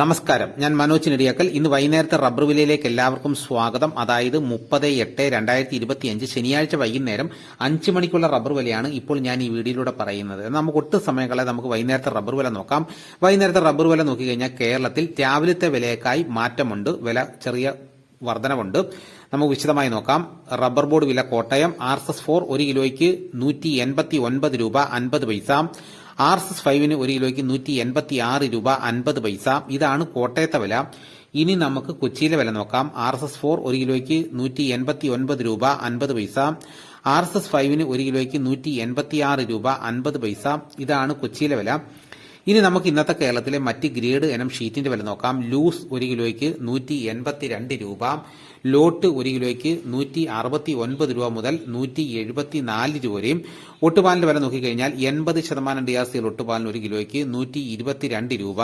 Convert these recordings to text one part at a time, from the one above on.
നമസ്കാരം. ഞാൻ മനോജ് നെടിയാക്കൽ. ഇന്ന് വൈകുന്നേരത്തെ റബ്ബർ വിലയിലേക്ക് എല്ലാവർക്കും സ്വാഗതം. അതായത് മുപ്പത് എട്ട് രണ്ടായിരത്തി ഇരുപത്തിയഞ്ച് ശനിയാഴ്ച വൈകുന്നേരം അഞ്ച് മണിക്കുള്ള റബ്ബർ വിലയാണ് ഇപ്പോൾ ഞാൻ ഈ വീഡിയോയിലൂടെ പറയുന്നത്. നമുക്ക് ഒട്ടും സമയങ്ങളെ നമുക്ക് വൈകുന്നേരത്തെ റബ്ബർ വില നോക്കാം. വൈകുന്നേരത്തെ റബ്ബർ വില നോക്കിക്കഴിഞ്ഞാൽ കേരളത്തിൽ രാവിലത്തെ വിലയേക്കായി മാറ്റമുണ്ട്. വില ചെറിയ വർധനവുണ്ട്. നമുക്ക് വിശദമായി നോക്കാം. റബ്ബർ ബോർഡ് വില Kottayam R S S four ഒരു കിലോയ്ക്ക് നൂറ്റി എൺപത്തി ഒൻപത് രൂപ അൻപത് പൈസ. ആർ എസ് എസ് ഫൈവിന് ഒരു കിലോയ്ക്ക് നൂറ്റി എൺപത്തി ആറ് രൂപ അൻപത് പൈസ. ഇതാണ് കോട്ടയത്തെ വില. ഇനി നമുക്ക് കൊച്ചിയിലെ വില നോക്കാം. ആർ എസ് എസ് ഫോർ ഒരു കിലോയ്ക്ക് നൂറ്റി എൺപത്തി ഒൻപത് രൂപ അൻപത് പൈസ. ആർ എസ് എസ് ഫൈവിന് ഒരു കിലോയ്ക്ക് നൂറ്റി എൺപത്തി ആറ് രൂപ അൻപത് പൈസ. ഇതാണ് കൊച്ചിയിലെ വില. ഇനി നമുക്ക് ഇന്നത്തെ കേരളത്തിലെ മറ്റ് ഗ്രേഡ് ഇനം ഷീറ്റിന്റെ വില നോക്കാം. ലൂസ് ഒരു കിലോയ്ക്ക് നൂറ്റി എൺപത്തി രണ്ട് രൂപ. ലോട്ട് ഒരു കിലോയ്ക്ക് നൂറ്റി അറുപത്തി ഒൻപത് രൂപ മുതൽ നൂറ്റി എഴുപത്തി നാല് രൂപ വരെയും. ഒട്ടുപാലിന്റെ വില നോക്കിക്കഴിഞ്ഞാൽ എൺപത് ശതമാനം ഡി ആർ സിയിൽ ഒട്ടുപാലിന് ഒരു കിലോയ്ക്ക് നൂറ്റി ഇരുപത്തിരണ്ട് രൂപ.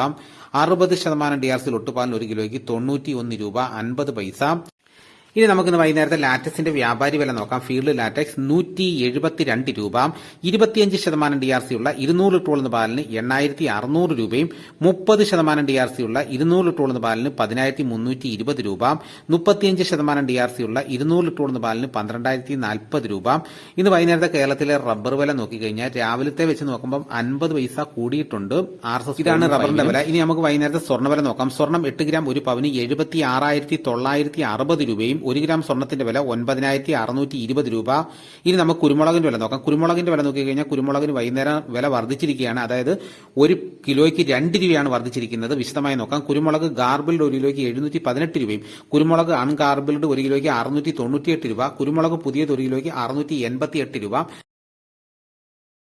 അറുപത് ശതമാനം ഡി ആർ സിയിൽ ഒട്ടുപാലിന് ഒരു കിലോയ്ക്ക് തൊണ്ണൂറ്റി ഒന്ന് രൂപ അൻപത് പൈസ. ഇനി നമുക്കിന്ന് വൈകുന്നേരത്തെ ലാറ്റക്സിന്റെ വ്യാപാരി വില നോക്കാം. ഫീൽഡ് ലാറ്റക്സ് നൂറ്റി എഴുപത്തിരണ്ട് രൂപ ഇരുപത്തിയഞ്ച് ശതമാനം ഡി ആർ സി ഉള്ള ഇരുന്നൂറ് ലിറ്ററുള്ള പാലിന് എണ്ണായിരത്തി അറുന്നൂറ് രൂപയും മുപ്പത് ശതമാനം ഡി ആർ സി ഉള്ള ഇരുന്നൂറ് ലിറ്ററുള്ള പാലിന് പതിനായിരത്തി മുന്നൂറ്റി ഇരുപത് രൂപ മുപ്പത്തിയഞ്ച് ശതമാനം ഡി ആർ സി ഉള്ള ഇരുന്നൂറ് ലിറ്ററുള്ള പാലിന് പന്ത്രണ്ടായിരത്തി നാൽപ്പത് രൂപ. ഇന്ന് വൈകുന്നേരത്തെ കേരളത്തിലെ റബ്ബർ വില നോക്കിക്കഴിഞ്ഞാൽ രാവിലത്തെ വെച്ച് നോക്കുമ്പോൾ അൻപത് പൈസ കൂടിയിട്ടുണ്ട്. ആർ എസ് ഇതാണ് റബ്ബറിന്റെ വില. ഇനി നമുക്ക് വൈകുന്നേരത്തെ സ്വർണ വില നോക്കാം. സ്വർണം എട്ട് ഗ്രാം ഒരു പവന് എഴുപത്തി ആറായിരത്തി തൊള്ളായിരത്തി അറുപത് രൂപയും ഒരു ഗ്രാം സ്വർണത്തിന്റെ വില ഒൻപതിനായിരത്തി അറുന്നൂറ്റി ഇരുപത് രൂപ. ഇനി നമുക്ക് കുരുമുളകിന്റെ വില നോക്കാം. കുരുമുളകിന്റെ വില നോക്കിക്കഴിഞ്ഞാൽ കുരുമുളകിന് വൈകുന്നേരം വില വർദ്ധിച്ചിരിക്കുകയാണ്. അതായത് ഒരു കിലോയ്ക്ക് രണ്ട് രൂപയാണ് വർദ്ധിച്ചിരിക്കുന്നത്. വിശദമായി നോക്കാം. കുരുമുളക് ഗാർബിൾഡ് ഒരു കിലോയ്ക്ക് എഴുന്നൂറ്റി പതിനെട്ട് രൂപയും കുരുമുളക് അൺഗാർബിൾഡ് ഒരു കിലോയ്ക്ക് അറുന്നൂറ്റി തൊണ്ണൂറ്റിയെട്ട് രൂപ കുരുമുളക് പുതിയത് ഒരു കിലോയ്ക്ക് അറുന്നൂറ്റി എൺപത്തി എട്ട് രൂപ.